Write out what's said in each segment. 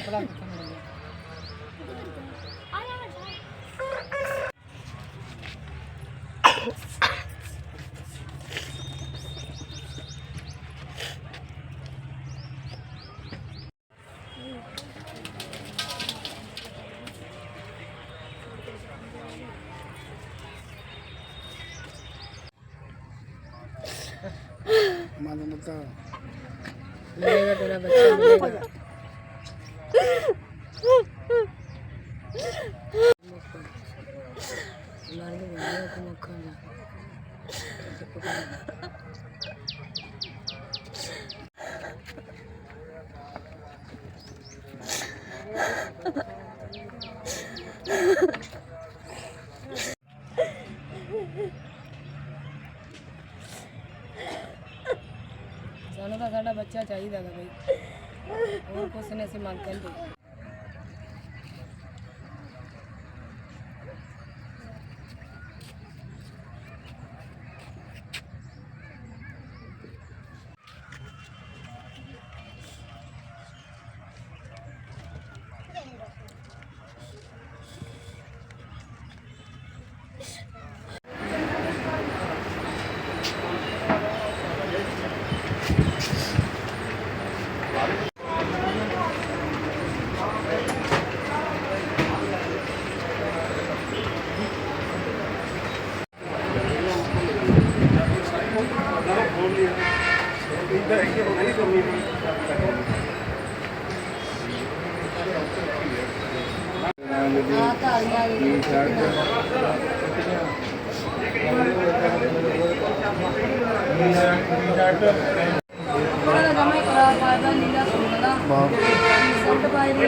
ਕਪੜਾ ਕਿੱਥੇ ਮਿਲ ਗਿਆ ਮਾਨੂੰ ਮਤਾ ਮਿਲੇਗਾ ਤੇਰਾ ਬੱਚਾ ਮਿਲੇਗਾ ਮਾਰ ਦੇ ਗਿਆ ਕਿ ਮੱਖਣ ਦਾ ਸਾਨੂੰ ਤਾਂ ਸਾਡਾ ਬੱਚਾ ਚਾਹੀਦਾ ਗਾ ਬਈ। ਹੋਰ ਕੁਛ ਨਹੀਂ ਅਸੀਂ ਮੰਗ ਕਰਦੇ ਆ ਧਾਰੀਆਂ ਉਹਨਾਂ ਦਾ ਜਮਾ ਕਰਾ ਪਾਦਾ ਨੀਲਾ ਸੁਣਦਾ ਸੱਟ ਪਾਈ ਦੀ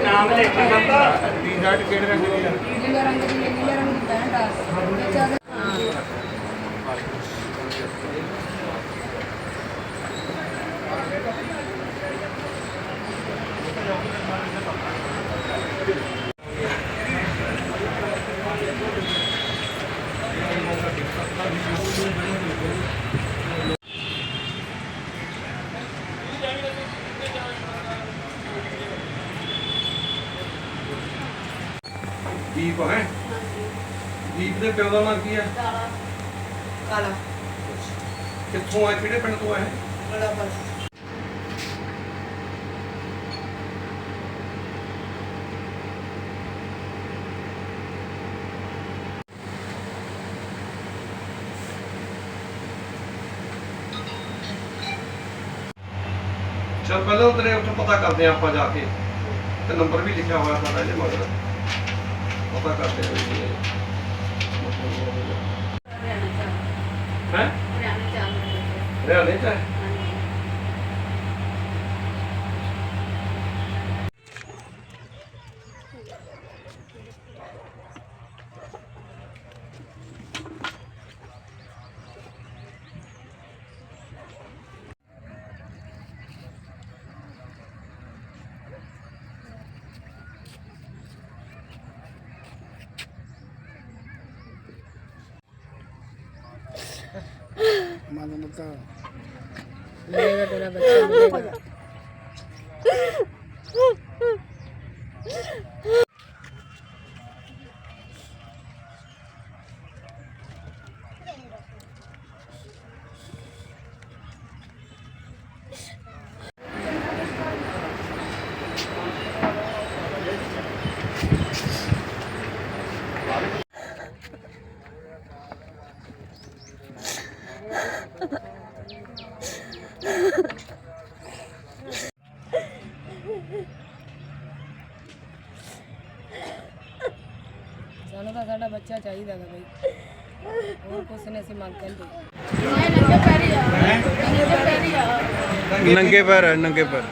ਨਾਮ ਲੈ ਕੇ ਟੀ-ਸ਼ਰਟ ਕਿਹੜੇ ਰੰਗ ਦੀ ਆ? ਨੀਲੇ ਰੰਗ ਦੀ ਨੀਲੇ ਰੰਗ ਦੀ ਪੈਂਟ ਆ। ਵਿੱਚ ਆ ਦੀਪ ਹੈ? ਦੀਪ ਦੇ ਪਿਓ ਦਾ ਨਾਮ ਕੀ ਹੈ? ਕਾਲਾ। ਕਿੱਥੋਂ ਆਏ? ਕਿਹੜੇ ਪਿੰਡ ਤੋਂ ਆਏ? ਬੜਾ ਬੜਾ ਚਲ ਪਹਿਲਾਂ ਤੇਰੇ ਉੱਥੇ ਪਤਾ ਕਰਦੇ ਆ ਆਪਾਂ ਜਾ ਕੇ। ਤੇ ਨੰਬਰ ਵੀ ਲਿਖਿਆ ਹੋਇਆ ਸਾਡਾ ਜੇ ਮਗਰ। ਪਤਾ ਕਰਦੇ ਆ ਵੀ ਹੈ ਹਰਿਆਣੇ ਚ ਹੈ? ਮਾਨੂੰ ਮਤਾ ਮਿਲੇਗਾ ਤੇਰਾ ਬੱਚਾ ਬੱਚਾ ਚਾਹੀਦਾ ਗਾ ਬਈ। ਹੋਰ ਕੁਛ ਨਹੀਂ ਅਸੀਂ ਮੰਗ ਕਰਦੇ। ਨੰਗੇ ਪੈਰ ਹੈ ਨੰਗੇ ਪੈਰ।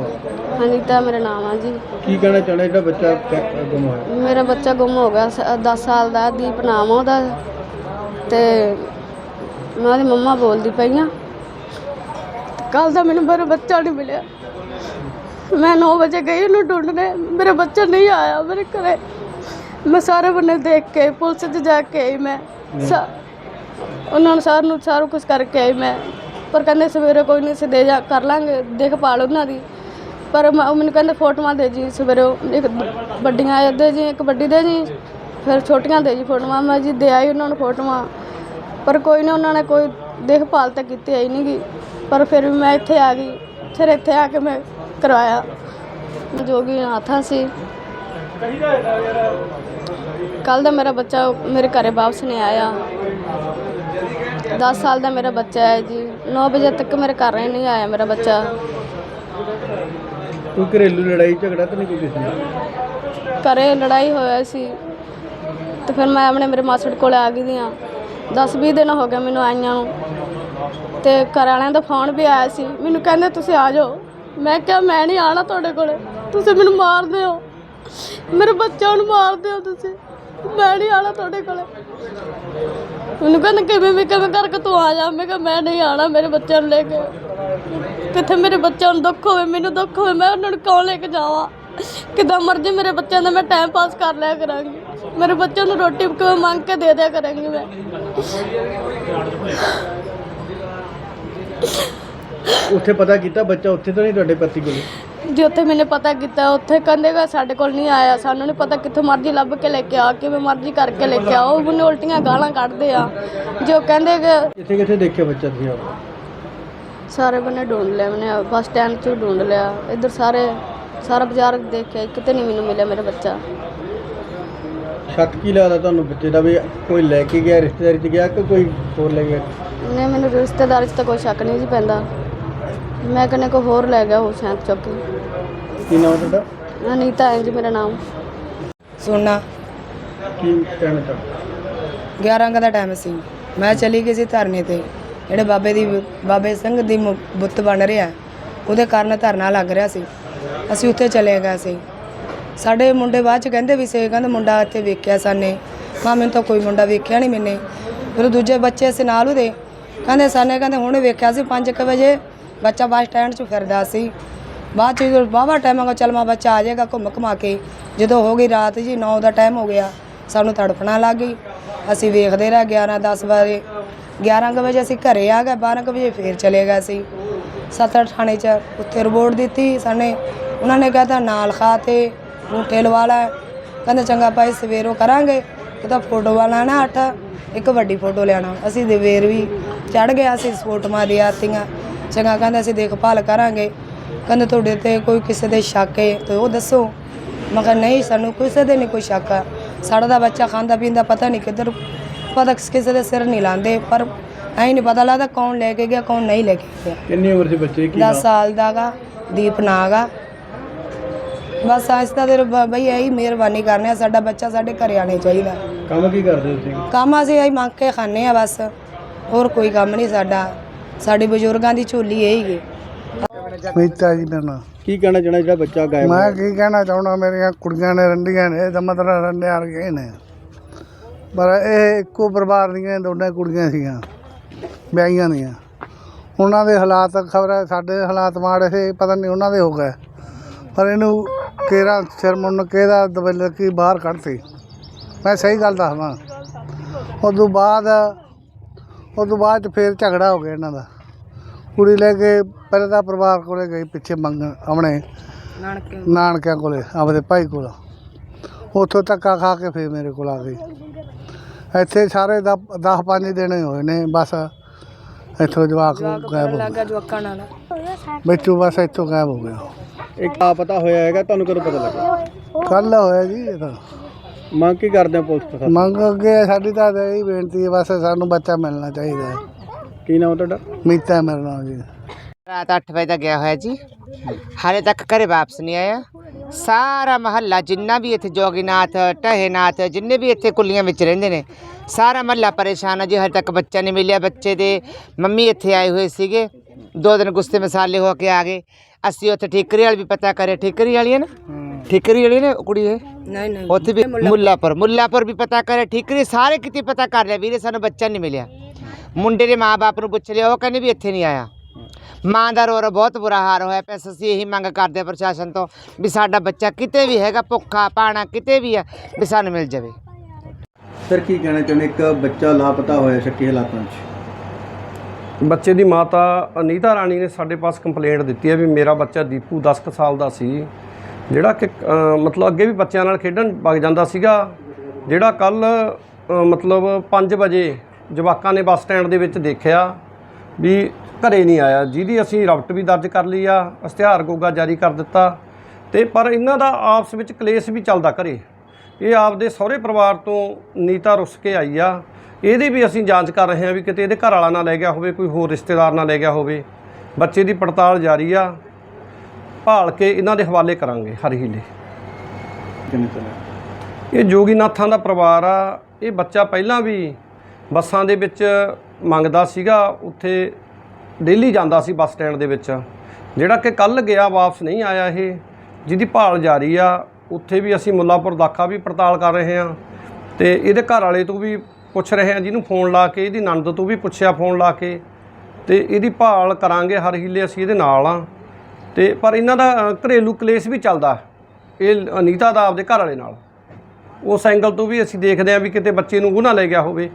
ਨਾਮ? ਹੈ? ਅਨੀਤਾ ਮੇਰਾ ਨਾਮ ਆ ਜੀ। ਕੀ ਕਹਿਣਾ ਚਾਹੁੰਦਾ ਜਿਹੜਾ ਬੱਚਾ ਕ- ਗੁੰਮ ਹੋਇਆ? ਮੇਰਾ ਬੱਚਾ ਗੁੰਮ ਹੋ ਗਿਆ 10 ਸਾਲ ਦਾ ਦੀਪ ਨਾਮ ਆ ਉਹਦਾ। ਤੇ ਮੈਂ ਉਹਦੀ ਮੰਮਾ ਬੋਲਦੀ ਪਈ ਆ। ਕੱਲ ਦਾ ਮੈਨੂੰ ਮੇਰਾ ਬੱਚਾ ਨਹੀਂ ਮਿਲਿਆ। ਮੈਂ 9 ਵਜੇ ਗਈ ਉਹਨੂੰ ਢੂੰਡਣੇ ਮੇਰਾ ਬੱਚਾ ਨਹੀਂ ਆਇਆ ਮੇਰੇ ਘਰੇ। ਮੈਂ ਸਾਰੇ ਬੰਨੇ ਦੇਖ ਕੇ ਪੁਲਿਸ 'ਚ ਜਾ ਕੇ ਆਈ ਮੈਂ। ਸਾ- ਉਹਨਾਂ ਨੂੰ ਸਾਰ ਨੂੰ ਸਾਰਾ ਕੁਝ ਕਰਕੇ ਆਈ ਮੈਂ। ਪਰ ਕਹਿੰਦੇ ਸਵੇਰੇ ਕੋਈ ਨਹੀਂ ਸੀ ਦੇ ਜਾ ਕਰ ਲਾਂਗੇ ਦੇਖਭਾਲ ਉਹਨਾਂ ਦੀ। ਪਰ ਮੈਂ- ਉਹ ਮੈਨੂੰ ਕਹਿੰਦੇ ਫੋਟੋਆਂ ਦੇ ਜੀ ਸਵੇਰੇ ਉਹ ਇੱਕ ਵੱਡੀਆਂ ਦੇ ਜੀ, ਇੱਕ ਵੱਡੀ ਦੇ ਜੀ, ਫਿਰ ਛੋਟੀਆਂ ਦੇ ਜੀ ਫੋਟੋਆਂ। ਮੈਂ ਜੀ ਦੇ ਆਈ ਉਹਨਾਂ ਨੂੰ ਫੋਟੋਆਂ। ਪਰ ਕੋਈ ਨਾ ਉਹਨਾਂ ਨੇ ਕੋਈ ਦੇਖਭਾਲ ਤਾਂ ਕੀਤੀ ਆਈ ਨਹੀਂ ਗੀ। ਪਰ ਫਿਰ ਵੀ ਮੈਂ ਇੱਥੇ ਆ ਗਈ। ਫਿਰ ਇੱਥੇ ਆ ਕੇ ਮੈਂ ਕਰਵਾਇਆ ਜੋਗੀ ਨਾਥਾਂ ਸੀ। ਕੱਲ ਦਾ ਮੇਰਾ ਬੱਚਾ ਮੇਰੇ ਘਰੇ ਵਾਪਸ ਨਹੀਂ ਆਇਆ। 10 ਸਾਲ ਦਾ ਮੇਰਾ ਬੱਚਾ ਹੈ ਜੀ। 9 ਵਜੇ ਤੱਕ ਮੇਰੇ ਘਰ ਹੀ ਨਹੀਂ ਆਇਆ ਮੇਰਾ ਬੱਚਾ। ਕੋਈ ਘਰੇਲੂ ਲੜਾਈ ਝਗੜਾ ਤਾਂ ਨਹੀਂ ਕੋਈ ਕਿਸੇ ਨਾਲ ਘਰੇ ਲੜਾਈ ਹੋਇਆ ਸੀ। ਤੇ ਫਿਰ ਮੈਂ ਆਪਣੇ ਮੇਰੇ ਮਾਸੜ ਕੋਲ ਆ ਗਈ ਦੀਆਂ। 10 20 ਦਿਨ ਹੋ ਗਏ ਮੈਨੂੰ ਆਈਆਂ ਨੂੰ। ਤੇ ਘਰ ਵਾਲਿਆਂ ਦਾ ਫੋਨ ਵੀ ਆਇਆ ਸੀ। ਮੈਨੂੰ ਕਹਿੰਦੇ, ਤੁਸੀਂ ਆ ਜਾਓ। ਮੈਂ ਕਿਹਾ, ਮੈਂ ਨਹੀਂ ਆਣਾ ਤੁਹਾਡੇ ਕੋਲ। ਤੁਸੀਂ ਮੈਨੂੰ ਮਾਰਦੇ ਹੋ ਮੇਰੇ ਬੱਚਿਆਂ ਨੂੰ ਮਾਰਦੇ ਹੋ ਤੁਸੀਂ। ਮੈਂ ਨਹੀਂ ਆਣਾ ਤੁਹਾਡੇ ਕੋਲ। ਮੈਨੂੰ ਕਹਿੰਦੇ ਕਿਵੇਂ ਵੀ ਕਿਵੇਂ ਕਰਕੇ ਤੂੰ ਆ ਜਾ। ਮੈਂ ਕਿਹਾ, ਮੈਂ ਨਹੀਂ ਆਣਾ ਮੇਰੇ ਬੱਚਿਆਂ ਨੂੰ ਲੈ ਕੇ। ਕਿੱਥੇ ਮੇਰੇ ਬੱਚਿਆਂ ਨੂੰ ਦੁੱਖ ਹੋਵੇ, ਮੈਨੂੰ ਦੁੱਖ ਹੋਵੇ, ਮੈਂ ਉਹਨਾਂ ਨੂੰ ਕਿਉਂ ਲੈ ਕੇ ਜਾਵਾਂ? ਕਿੱਦਾਂ ਮਰਜ਼ੀ ਮੇਰੇ ਬੱਚਿਆਂ ਦਾ ਮੈਂ ਟਾਈਮ ਪਾਸ ਕਰ ਲਿਆ ਕਰਾਂਗੀ। ਮੇਰੇ ਬੱਚਿਆਂ ਨੂੰ ਰੋਟੀ ਕਿਵੇਂ ਮੰਗ ਕੇ ਦੇ ਦਿਆ ਕਰਾਂਗੀ ਮੈਂ? ਉੱਥੇ ਪਤਾ ਕੀਤਾ ਬੱਚਾ ਉੱਥੇ ਤਾਂ ਨਹੀਂ ਤੁਹਾਡੇ ਪਤੀ ਕੋਲ? ਜੇ ਉੱਥੇ ਮੈਨੇ ਪਤਾ ਕੀਤਾ ਉੱਥੇ ਕਹਿੰਦੇਗਾ ਸਾਡੇ ਕੋਲ ਨਹੀਂ ਆਇਆ ਸਾਨੂੰ ਨਹੀਂ ਪਤਾ ਕਿੱਥੋਂ ਮਰਜ਼ੀ ਲੱਭ ਕੇ ਲੈ ਕੇ ਆ ਕਿਵੇਂ ਮਰਜ਼ੀ ਕਰਕੇ ਲੈ ਕੇ ਆਓ ਮੈਨੂੰ ਉਲਟੀਆਂ ਗਾਲਾਂ ਕੱਢਦੇ ਆ। ਜੋ ਕਹਿੰਦੇਗੇ ਕਿੱਥੇ ਕਿੱਥੇ ਦੇਖਿਆ ਬੱਚਾ ਤੁਸੀਂ ਆਪ? ਸਾਰੇ ਬੰਨੇ ਢੂੰਡ ਲਿਆ ਮੈਨੇ ਬੱਸ ਸਟੈਂਡ 'ਚ ਢੂੰਡ ਲਿਆ। ਇੱਧਰ ਸਾਰੇ ਸਾਰਾ ਬਾਜ਼ਾਰ ਦੇਖਿਆ ਕਿਤੇ ਨਹੀਂ ਮੈਨੂੰ ਮਿਲਿਆ ਮੇਰਾ ਬੱਚਾ। ਸ਼ੱਕ ਕੀ ਲੱਗਦਾ ਤੁਹਾਨੂੰ ਬੱਚੇ ਦਾ ਵੀ ਕੋਈ ਲੈ ਕੇ ਗਿਆ ਰਿਸ਼ਤੇਦਾਰੀ 'ਚ ਗਿਆ ਕਿ ਕੋਈ ਹੋਰ ਲੈ ਗਿਆ? ਨਹੀਂ ਮੈਨੂੰ ਰਿਸ਼ਤੇਦਾਰੀ 'ਚ ਤਾਂ ਕੋਈ ਸ਼ੱਕ ਨਹੀਂ ਜੀ ਪੈਂਦਾ। ਮੈਂ ਕਹਿੰਦਾ ਕੋਈ ਹੋਰ ਲੈ ਗਿਆ ਉਹ ਸ਼ਾਂਤ ਚੌਕ ਕੀ। ਨਾਮ ਹੈ ਤੁਹਾਡਾ? ਅਨੀਤਾ ਹੈ ਜੀ ਮੇਰਾ ਨਾਮ। ਸੁਣਨਾ। ਕੀ ਕਹਿਣਾ ਚਾਹੁੰਦੇ 11 ਕੁ ਦਾ ਟਾਈਮ ਸੀ। ਮੈਂ ਚਲੀ ਗਈ ਸੀ ਧਰਨੇ ਤੇ। ਜਿਹੜੇ ਬਾਬੇ ਦੀ ਬਾਬੇ ਸਿੰਘ ਦੀ ਮੁ- ਬੁੱਤ ਬਣ ਰਿਹਾ ਉਹਦੇ ਕਾਰਨ ਧਰਨਾ ਲੱਗ ਰਿਹਾ ਸੀ। ਅਸੀਂ ਉੱਥੇ ਚਲੇ ਗਏ ਸੀ। ਸਾਡੇ ਮੁੰਡੇ ਬਾਅਦ ਚ ਕਹਿੰਦੇ ਵੀ ਸੀ ਕਹਿੰਦੇ ਮੁੰਡਾ ਇੱਥੇ ਵੇਖਿਆ ਸਾਨੇ। ਮਾਂ ਮੈਨੂੰ ਤਾਂ ਕੋਈ ਮੁੰਡਾ ਵੇਖਿਆ ਨਹੀਂ ਮੈਨੇ। ਫਿਰ ਦੂਜੇ ਬੱਚੇ ਸੀ ਨਾਲ ਉਹਦੇ ਕਹਿੰਦੇ ਸਾਨੇ ਕਹਿੰਦੇ ਹੁਣ ਵੇਖਿਆ ਸੀ 5 ਵਜੇ। ਬੱਚਾ ਬੱਸ ਸਟੈਂਡ 'ਚ ਫਿਰਦਾ ਸੀ। ਬਾਅਦ ਚ ਜਦੋਂ ਬਾਵਾ ਟਾਈਮ ਹੋ ਗਿਆ ਚੱਲ ਮਾ ਬੱਚਾ ਆ ਜਾਏਗਾ ਘੁੰਮ ਘੁਮਾ ਕੇ। ਜਦੋਂ ਹੋ ਗਈ ਰਾਤ ਜੀ 9 ਦਾ ਟਾਈਮ ਹੋ ਗਿਆ। ਸਾਨੂੰ ਤੜਫਣਾ ਲੱਗ ਗਈ। ਅਸੀਂ ਵੇਖਦੇ ਰਹੇ 11 10 ਵਜੇ। 11 ਕੁ ਵਜੇ ਅਸੀਂ ਘਰੇ ਆ ਗਏ 12 ਕੁ ਵਜੇ ਫੇਰ ਚਲੇ ਗਏ ਸੀ ਸੱਤ ਅੱਠ ਥਾਣੇ 'ਚ ਉੱਥੇ ਰਿਪੋਰਟ ਦਿੱਤੀ ਸਾਨੇ। ਉਹਨਾਂ ਨੇ ਕਹਿਤਾ ਨਾਲ ਖਾ ਤੇ ਅੰਗੂਠੇ ਲਵਾ ਲੈ। ਕਹਿੰਦੇ ਚੰਗਾ ਭਾਈ, ਸਵੇਰੋਂ ਕਰਾਂਗੇ। ਉਹਦਾ ਫੋਟੋ ਵਾਲਾ ਨਾ ਅੱਠ, ਇੱਕ ਵੱਡੀ ਫੋਟੋ ਲੈਣਾ ਅਸੀਂ ਦੇ ਵੀ ਚੜ ਗਿਆ ਅਸੀਂ ਫੋਟੋਆਂ ਦੇ ਆਤੀਆਂ ਚੰਗਾ ਕਹਿੰਦੇ ਅਸੀਂ ਦੇਖਭਾਲ ਕਰਾਂਗੇ। ਕਹਿੰਦੇ ਤੁਹਾਡੇ ਤੇ ਕੋਈ ਕਿਸੇ ਦੇ ਸ਼ੱਕ ਹੈ ਤੇ ਉਹ ਦੱਸੋ। ਮੈਂ ਕਿਹਾ ਨਹੀਂ ਸਾਨੂੰ ਕਿਸੇ ਦੇ ਨਹੀਂ ਕੋਈ ਸ਼ੱਕ ਆ। ਸਾਡਾ ਦਾ ਬੱਚਾ ਖਾਂਦਾ ਪੀਂਦਾ ਪਤਾ ਨਹੀਂ ਕਿੱਧਰ ਪਤਾ ਕਿਸ- ਦੇ ਸਿਰ ਨਹੀਂ ਲਾਉਂਦੇ। ਪਰ ਐਂ ਨਹੀਂ ਪਤਾ ਲੱਗਦਾ ਕੌਣ ਲੈ ਕੇ ਗਿਆ ਕੌਣ ਨਹੀਂ ਲੈ ਕੇ ਗਿਆ। ਕਿੰਨੀ ਉਮਰ ਸੀ ਬੱਚੇ? ਦੀ? ਕੀ 10 ਨਾਮ? ਸਾਲ ਦਾ ਗਾ ਦੀਪ ਨਾਗਾ ਬਸ ਅੱਜ ਤਾਂ ਤੇਰੇ ਬਈ ਇਹੀ ਮਿਹਰਬਾਨੀ ਕਰਨੇ ਆ। ਸਾਡਾ ਬੱਚਾ ਸਾਡੇ ਘਰੇ ਆਣੇ ਚਾਹੀਦਾ। ਕੰਮ ਕੀ ਕਰਦੇ ਤੁਸੀਂ? ਕੰਮ ਅਸੀਂ ਇਹੀ ਮੰਗ ਕੇ ਖਾਂਦੇ ਆ ਬਸ। ਹੋਰ ਕੋਈ ਕੰਮ ਨਹੀਂ ਸਾਡਾ। ਸਾਡੇ ਬਜ਼ੁਰਗਾਂ ਦੀ ਝੋਲੀ ਇਹ ਹੀ ਹੈ। ਮੀਤਾ ਜੀ ਮੇਰਾ ਨਾਂ। ਕੀ ਕਹਿਣਾ ਚਾਹਣਾ ਜਿਹੜਾ ਬੱਚਾ ਗਾਇਬ ਮੈਂ? ਕੀ ਕਹਿਣਾ ਚਾਹੁੰਦਾ ਮੇਰੀਆਂ ਕੁੜੀਆਂ ਨੇ ਰੰਡੀਆਂ ਨੇ ਇਹ ਤਾਂ ਮਤਲਬ ਰੰਡਿਆ ਵਰਗੇ ਨੇ। ਪਰ ਇਹ ਇੱਕੋ ਪਰਿਵਾਰ ਦੀਆਂ ਦੋਨੇ ਕੁੜੀਆਂ ਸੀਗੀਆਂ ਵਿਆਹੀਆਂ ਦੀਆਂ। ਉਹਨਾਂ ਦੇ ਹਾਲਾਤ ਖਬਰ ਹੈ ਸਾਡੇ ਹਾਲਾਤ ਮਾੜੇ ਸੀ ਪਤਾ ਨਹੀਂ ਉਹਨਾਂ ਦੇ ਹੋ ਗਏ। ਪਰ ਇਹਨੂੰ ਕੇਰਾ ਸ਼ਰਮਨ ਕਿਹਦਾ ਦਬਲ ਕੀ ਬਾਹਰ ਕੱਢਤੀ? ਮੈਂ ਸਹੀ ਗੱਲ ਦੱਸਦਾ। ਉਦੋਂ ਬਾਅਦ ਉਦੋਂ ਬਾਅਦ 'ਚ ਫੇਰ ਝਗੜਾ ਹੋ ਗਿਆ ਇਹਨਾਂ ਦਾ। ਕੁੜੀ ਲੈ ਕੇ ਪਹਿਲਾਂ ਤਾਂ ਪਰਿਵਾਰ ਕੋਲੇ ਗਈ ਪਿੱਛੇ ਮੰਗਣ ਆਪਣੇ ਨਾਨਕੇ ਨਾਨਕਿਆਂ ਕੋਲੇ ਆਪਦੇ ਭਾਈ ਕੋਲ। ਉੱਥੋਂ ਧੱਕਾ ਖਾ ਕੇ ਫੇਰ ਮੇਰੇ ਕੋਲ ਆ ਗਈ। ਇੱਥੇ ਸਾਰੇ 10 ਪੰਜ ਦਿਨ ਹੀ ਹੋਏ ਨੇ ਬਸ ਇੱਥੋਂ ਜਵਾਕ ਗਾਇਬ ਹੋ ਲੱਗਾ ਜਵਾਕਾਂ ਨਾਲ। ਵਿੱਚੋਂ ਬਸ ਇੱਥੋਂ ਗਾਇਬ ਹੋ ਗਿਆ। ਇੱਕ ਆ ਪਤਾ ਹੋਇਆ ਹੈਗਾ ਤੁਹਾਨੂੰ ਕਦੋਂ ਪਤਾ ਲੱਗਾ? ਕੱਲ ਹੋਇਆ ਜੀ ਇਹ ਤਾਂ। ਮੰਗ ਕੀ ਕਰਦੇ ਹੋ ਪੁਲਿਸ ਤੋਂ? ਮੰਗ ਅੱਗੇ ਸਾਡੀ ਤਾਂ ਇਹੀ ਬੇਨਤੀ ਹੈ ਬਸ ਸਾਨੂੰ ਬੱਚਾ ਮਿਲਣਾ ਚਾਹੀਦਾ ਹੈ। ਕੀ ਨਾਮ ਤੁਹਾਡਾ? ਮੀਤਾ ਮੇਰੇ ਨਾਲ ਜੀ। ਰਾਤ 8 ਵਜੇ ਦਾ ਗਿਆ ਹੋਇਆ ਜੀ। ਹਾਲੇ ਤੱਕ ਘਰੇ ਵਾਪਸ ਨਹੀਂ ਆਇਆ। ਸਾਰਾ ਮਹੱਲਾ ਜਿੰਨਾ ਵੀ ਇੱਥੇ ਜੋਗੀਨਾਥ ਟਹੇਨਾਥ ਜਿੰਨੇ ਵੀ ਇੱਥੇ ਕੁੱਲੀਆਂ ਵਿੱਚ ਰਹਿੰਦੇ ਨੇ ਸਾਰਾ ਮਹੱਲਾ ਪਰੇਸ਼ਾਨ ਹੈ ਜੀ। ਹਾਲੇ ਤੱਕ ਬੱਚਾ ਨਹੀਂ ਮਿਲਿਆ। ਬੱਚੇ ਦੇ ਮੰਮੀ ਇੱਥੇ ਆਏ ਹੋਏ ਸੀਗੇ। ਦੋ ਦਿਨ ਗੁੱਸੇ ਮਸਾਲੇ ਹੋ ਕੇ ਆ ਗਏ। ਅਸੀਂ ਉੱਥੇ ਠਿਕਰੀ ਵਾਲੀ ਵੀ ਪਤਾ ਕਰਿਆ। ਠਿਕਰੀ ਵਾਲੀ ਹੈ। ਨਾ ਠਿਕਰੀ ਵਾਲੀ ਨੇ ਕੁੜੀ ਇਹ ਨਹੀਂ ਨਹੀਂ ਉੱਥੇ ਵੀ ਮੁੱਲਾਪੁਰ ਮੁੱਲਾਪੁਰ ਵੀ ਪਤਾ ਕਰਿਆ ਠੀਕਰੀ ਸਾਰੇ ਕਿਤੇ ਪਤਾ ਕਰ ਲਿਆ ਵੀਰੇ ਸਾਨੂੰ ਬੱਚਾ ਨਹੀਂ ਮਿਲਿਆ ਮੁੰਡੇ ਦੇ ਮਾਪੇ ਨੂੰ ਪੁੱਛ ਲਿਆ ਉਹ ਕਹਿੰਦੇ ਵੀ ਇੱਥੇ ਨਹੀਂ ਆਇਆ ਮਾਂ ਦਾ ਰੋ ਰੋ ਬਹੁਤ ਬੁਰਾ ਹਾਲ ਹੋਇਆ ਪਿਆ ਅਸੀਂ ਇਹੀ ਮੰਗ ਕਰਦੇ ਪ੍ਰਸ਼ਾਸਨ ਤੋਂ ਵੀ ਸਾਡਾ ਬੱਚਾ ਕਿਤੇ ਵੀ ਹੈਗਾ ਭੁੱਖਾ ਪਾਣਾ ਕਿਤੇ ਵੀ ਹੈ ਵੀ ਸਾਨੂੰ ਮਿਲ ਜਾਵੇ ਸਰ ਕੀ ਕਹਿਣਾ ਚਾਹੁੰਦੇ ਇੱਕ ਬੱਚਾ ਲਾਪਤਾ ਹੋਇਆ ਸ਼ੱਕੀ ਹਾਲਾਤਾਂ 'ਚ ਬੱਚੇ ਦੀ ਮਾਤਾ ਅਨੀਤਾ ਰਾਣੀ ਨੇ ਸਾਡੇ ਪਾਸ ਕੰਪਲੇਂਟ ਦਿੱਤੀ ਹੈ ਵੀ ਮੇਰਾ ਬੱਚਾ ਦੀਪੂ 10 ਕੁ ਸਾਲ ਦਾ ਸੀ ਜਿਹੜਾ ਕਿ ਮਤਲਬ ਅੱਗੇ ਵੀ ਬੱਚਿਆਂ ਨਾਲ ਖੇਡਣ ਵਗ ਜਾਂਦਾ ਸੀਗਾ, ਜਿਹੜਾ ਕੱਲ ਮਤਲਬ 5 ਵਜੇ ਜਵਾਕਾਂ ਨੇ ਬੱਸ ਸਟੈਂਡ ਦੇ ਵਿੱਚ ਦੇਖਿਆ ਵੀ ਘਰੇ ਨਹੀਂ ਆਇਆ। ਜਿਹਦੀ ਅਸੀਂ ਰਫਟ ਵੀ ਦਰਜ ਕਰ ਲਈ ਆ, ਇਸ਼ਤਿਹਾਰ ਗੋਗਾ ਜਾਰੀ ਕਰ ਦਿੱਤਾ ਤੇ ਪਰ ਇਹਨਾਂ ਦਾ ਆਪਸ ਵਿੱਚ ਕਲੇਸ਼ ਵੀ ਚੱਲਦਾ ਘਰੇ। ਇਹ ਆਪਦੇ ਸਹੁਰੇ ਪਰਿਵਾਰ ਤੋਂ ਨੀਤਾ ਰੁੱਸ ਕੇ ਆਈ ਆ। ਇਹਦੀ ਵੀ ਅਸੀਂ ਜਾਂਚ ਕਰ ਰਹੇ ਹਾਂ ਵੀ ਕਿਤੇ ਇਹਦੇ ਘਰ ਵਾਲਾ ਨਾ ਲੈ ਗਿਆ ਹੋਵੇ, ਕੋਈ ਹੋਰ ਰਿਸ਼ਤੇਦਾਰ ਨਾ ਲੈ ਗਿਆ ਹੋਵੇ। ਬੱਚੇ ਦੀ ਪੜਤਾਲ ਜਾਰੀ ਆ। ਭਾਲ ਕੇ ਇਹਨਾਂ ਦੇ ਹਵਾਲੇ ਕਰਾਂਗੇ ਹਰ ਹੀਲੇ। ਕਿੰਨੇ ਚਲੇ? ਇਹ ਜੋਗੀਨਾਥਾਂ ਦਾ ਪਰਿਵਾਰ ਆ। ਇਹ ਬੱਚਾ ਪਹਿਲਾਂ ਵੀ ਬੱਸਾਂ ਦੇ ਵਿੱਚ ਮੰਗਦਾ ਸੀਗਾ ਉੱਥੇ ਡੇਲੀ ਜਾਂਦਾ ਸੀ ਬੱਸ ਸਟੈਂਡ ਦੇ ਵਿੱਚ। ਜਿਹੜਾ ਕਿ ਕੱਲ ਗਿਆ ਵਾਪਸ ਨਹੀਂ ਆਇਆ ਇਹ। ਜਿਹਦੀ ਭਾਲ ਜਾਰੀ ਆ ਉੱਥੇ ਵੀ ਅਸੀਂ ਮੁੱਲਾਪੁਰ ਦਾਖਾ ਵੀ ਪੜਤਾਲ ਕਰ ਰਹੇ ਹਾਂ। ਤੇ ਇਹਦੇ ਘਰ ਵਾਲੇ ਤੋਂ ਵੀ ਪੁੱਛ ਰਹੇ ਹਾਂ ਜਿਹਨੂੰ ਫੋਨ ਲਾ ਕੇ ਇਹਦੀ ਨਣਦ ਤੋਂ ਵੀ ਪੁੱਛਿਆ ਫੋਨ ਲਾ ਕੇ। ਤੇ ਇਹਦੀ ਭਾਲ ਕਰਾਂਗੇ ਹਰ ਹੀਲੇ ਅਸੀਂ ਇਹਦੇ ਨਾਲ ਆ। ਤੇ ਪਰ ਇਹਨਾਂ ਦਾ ਘਰੇਲੂ ਕਲੇਸ਼ ਵੀ ਚੱਲਦਾ। ਇਹ ਅਨੀਤਾ ਦਾ ਆਪਦੇ ਘਰ ਵਾਲੇ ਨਾਲ। ਉਸ ਐਂਗਲ ਤੋਂ ਵੀ ਅਸੀਂ ਦੇਖਦੇ ਹਾਂ ਵੀ ਕਿਤੇ ਬੱਚੇ ਨੂੰ ਉਹ ਲੈ ਗਿਆ ਹੋਵੇ।